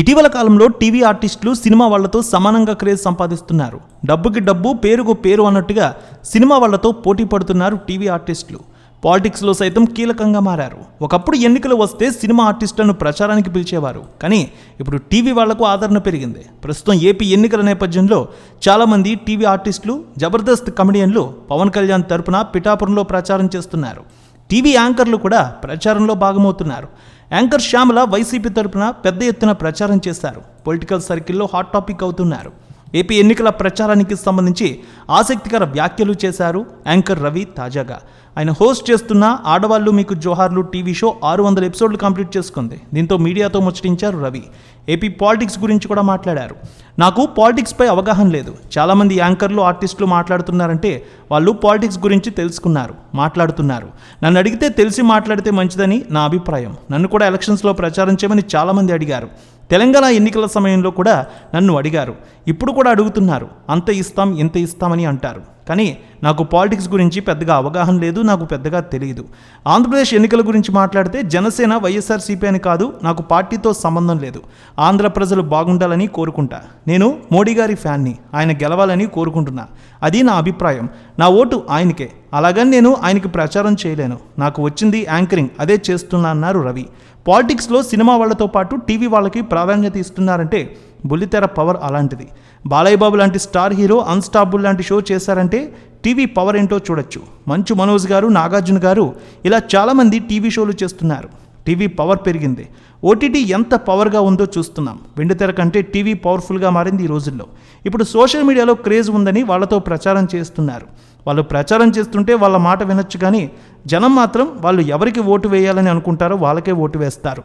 ఇటీవల కాలంలో టీవీ ఆర్టిస్టులు సినిమా వాళ్ళతో సమానంగా క్రేజ్ సంపాదిస్తున్నారు. డబ్బుకి డబ్బు పేరుకు పేరు అన్నట్టుగా సినిమా వాళ్ళతో పోటీ పడుతున్నారు టీవీ ఆర్టిస్టులు. పాలిటిక్స్లో సైతం కీలకంగా మారారు. ఒకప్పుడు ఎన్నికలు వస్తే సినిమా ఆర్టిస్టులను ప్రచారానికి పిలిచేవారు. కానీ ఇప్పుడు టీవీ వాళ్ళకు ఆదరణ పెరిగింది. ప్రస్తుతం ఏపీ ఎన్నికల నేపథ్యంలో చాలామంది టీవీ ఆర్టిస్టులు జబర్దస్త్ కమెడియన్లు పవన్ కళ్యాణ్ తరపున పిఠాపురంలో ప్రచారం చేస్తున్నారు. టీవీ యాంకర్లు కూడా ప్రచారంలో భాగమవుతున్నారు. యాంకర్ శ్యామల వైసీపీ తరపున పెద్ద ఎత్తున ప్రచారం చేశారు. పొలిటికల్ సర్కిల్లో హాట్ టాపిక్ అవుతున్నారు. ఏపీ ఎన్నికల ప్రచారానికి సంబంధించి ఆసక్తికర వ్యాఖ్యలు చేశారు యాంకర్ రవి తాజాగా. ఆయన హోస్ట్ చేస్తున్న ఆడవాళ్ళు మీకు జోహార్లు టీవీ షో ఆరు వందల ఎపిసోడ్లు కంప్లీట్ చేసుకుంది. దీంతో మీడియాతో ముచ్చటించారు రవి. ఏపీ పాలిటిక్స్ గురించి కూడా మాట్లాడారు. నాకు పాలిటిక్స్పై అవగాహన లేదు. చాలామంది యాంకర్లు ఆర్టిస్టులు మాట్లాడుతున్నారంటే వాళ్ళు పాలిటిక్స్ గురించి తెలుసుకున్నారు మాట్లాడుతున్నారు. నన్ను అడిగితే తెలిసి మాట్లాడితే మంచిదని నా అభిప్రాయం. నన్ను కూడా ఎలక్షన్స్లో ప్రచారం చేయమని చాలామంది అడిగారు. తెలంగాణ ఎన్నికల సమయంలో కూడా నన్ను అడిగారు. ఇప్పుడు కూడా అడుగుతున్నారు. అంత ఇస్తాం ఇంత ఇస్తామని అంటారు. కానీ నాకు పాలిటిక్స్ గురించి పెద్దగా అవగాహన లేదు నాకు పెద్దగా తెలియదు ఆంధ్రప్రదేశ్ ఎన్నికల గురించి మాట్లాడితే జనసేన వైఎస్ఆర్సీపీ అని కాదు నాకు పార్టీతో సంబంధం లేదు. ఆంధ్ర ప్రజలు బాగుండాలని కోరుకుంటా. నేను మోడీ గారి ఫ్యాన్ని ఆయన గెలవాలని కోరుకుంటున్నా. అది నా అభిప్రాయం. నా ఓటు ఆయనకే. అలాగని నేను ఆయనకి ప్రచారం చేయలేను. నాకు వచ్చింది యాంకరింగ్. అదే చేస్తున్నా అన్నారు రవి. పాలిటిక్స్లో సినిమా వాళ్ళతో పాటు టీవీ వాళ్ళకి ప్రాధాన్యత ఇస్తున్నారంటే బుల్లితెర పవర్ అలాంటిది. బాలయ్య బాబు లాంటి స్టార్ హీరో అన్స్టాపుల్ లాంటి షో చేశారంటే టీవీ పవర్ ఏంటో చూడొచ్చు. మంచు మనోజ్ గారు నాగార్జున గారు ఇలా చాలామంది టీవీ షోలు చేస్తున్నారు. టీవీ పవర్ పెరిగింది. ఓటీటీ ఎంత పవర్గా ఉందో చూస్తున్నాం. వెండితెర కంటే టీవీ పవర్ఫుల్గా మారింది ఈ రోజుల్లో. ఇప్పుడు సోషల్ మీడియాలో క్రేజ్ ఉందని వాళ్ళతో ప్రచారం చేస్తున్నారు. వాళ్ళు ప్రచారం చేస్తుంటే వాళ్ళ మాట వినొచ్చు కానీ జనం మాత్రం వాళ్ళు ఎవరికి ఓటు వేయాలని అనుకుంటారో వాళ్ళకే ఓటు వేస్తారు.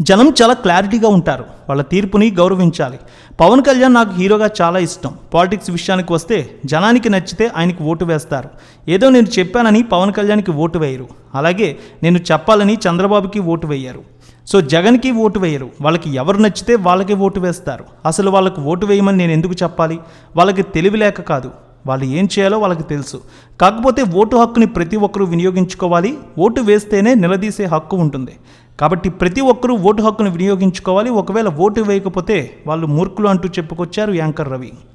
జనం చాలా క్లారిటీగా ఉంటారు. వాళ్ళ తీర్పుని గౌరవించాలి. పవన్ కళ్యాణ్ నాకు హీరోగా చాలా ఇష్టం. పాలిటిక్స్ విషయానికి వస్తే జనానికి నచ్చితే ఆయనకి ఓటు వేస్తారు. ఏదో నేను చెప్పానని పవన్ కళ్యాణ్కి ఓటు వేయరు. అలాగే నేను చెప్పాలని చంద్రబాబుకి ఓటు వేయరు. సో జగన్కి ఓటు వేయరు. వాళ్ళకి ఎవరు నచ్చితే వాళ్ళకి ఓటు వేస్తారు. అసలు వాళ్ళకి ఓటు వేయమని నేను ఎందుకు చెప్పాలి? వాళ్ళకి తెలివి లేక కాదు. వాళ్ళు ఏం చేయాలో వాళ్ళకి తెలుసు. కాకపోతే ఓటు హక్కుని ప్రతి ఒక్కరూ వినియోగించుకోవాలి. ఓటు వేస్తేనే నిలదీసే హక్కు ఉంటుంది. కాబట్టి ప్రతి ఒక్కరూ ఓటు హక్కును వినియోగించుకోవాలి. ఒకవేళ ఓటు వేయకపోతే వాళ్ళు మూర్ఖులు అంటూ చెప్పుకొచ్చారు యాంకర్ రవి.